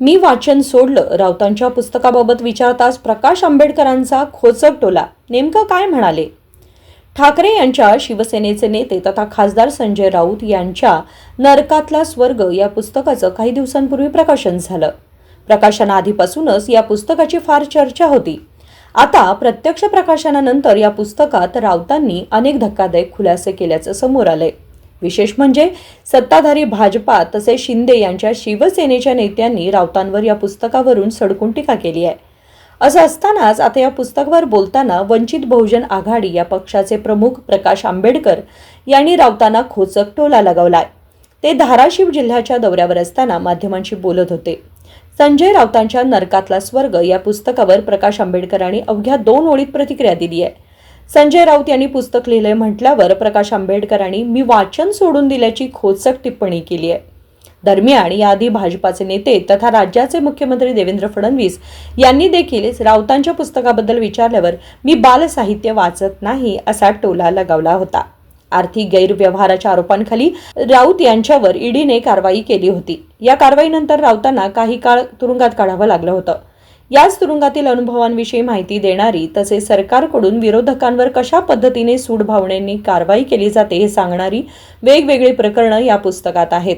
मी वाचन सोडलं. राऊतांच्या पुस्तकाबाबत विचारताच प्रकाश आंबेडकरांचा खोचक टोला. नेमकं काय म्हणाले? ठाकरे यांच्या शिवसेनेचे नेते तथा खासदार संजय राऊत यांच्या नरकातला स्वर्ग या पुस्तकाचं काही दिवसांपूर्वी प्रकाशन झालं. प्रकाशनाआधीपासूनच या पुस्तकाची फार चर्चा होती. आता प्रत्यक्ष प्रकाशनानंतर या पुस्तकात राऊतांनी अनेक धक्कादायक खुलासे केल्याचं समोर आलंय. विशेष म्हणजे सत्ताधारी भाजपा तसेच शिंदे यांच्या शिवसेनेच्या नेत्यांनी राऊतांवर या पुस्तकावरून सडकून टीका केली आहे. असं असतानाच आता या पुस्तकावर बोलताना वंचित बहुजन आघाडी या पक्षाचे प्रमुख प्रकाश आंबेडकर यांनी राऊतांना खोचक टोला लगावलाय. ते धाराशिव जिल्ह्याच्या दौऱ्यावर असताना माध्यमांशी बोलत होते. संजय राऊतांच्या नरकातला स्वर्ग या पुस्तकावर प्रकाश आंबेडकरांनी अवघ्या दोन ओळीत प्रतिक्रिया दिली आहे. संजय राऊत यांनी पुस्तक लिहिलंय म्हटल्यावर प्रकाश आंबेडकरांनी मी वाचन सोडून दिल्याची खोचक टिप्पणी केली आहे. दरम्यान याआधी भाजपाचे नेते तथा राज्याचे मुख्यमंत्री देवेंद्र फडणवीस यांनी देखील राऊतांच्या पुस्तकाबद्दल विचारल्यावर मी बालसाहित्य वाचत नाही असा टोला लगावला होता. आर्थिक गैरव्यवहाराच्या आरोपांखाली राऊत यांच्यावर ईडीने कारवाई केली होती. या कारवाईनंतर राऊतांना काही काळ तुरुंगात काढावं लागलं होतं. याच तुरुंगातील अनुभवांविषयी माहिती देणारी तसेच सरकारकडून विरोधकांवर कशा पद्धतीने सूडभावनेंनी कारवाई केली जाते हे सांगणारी वेगवेगळी प्रकरणं या पुस्तकात आहेत.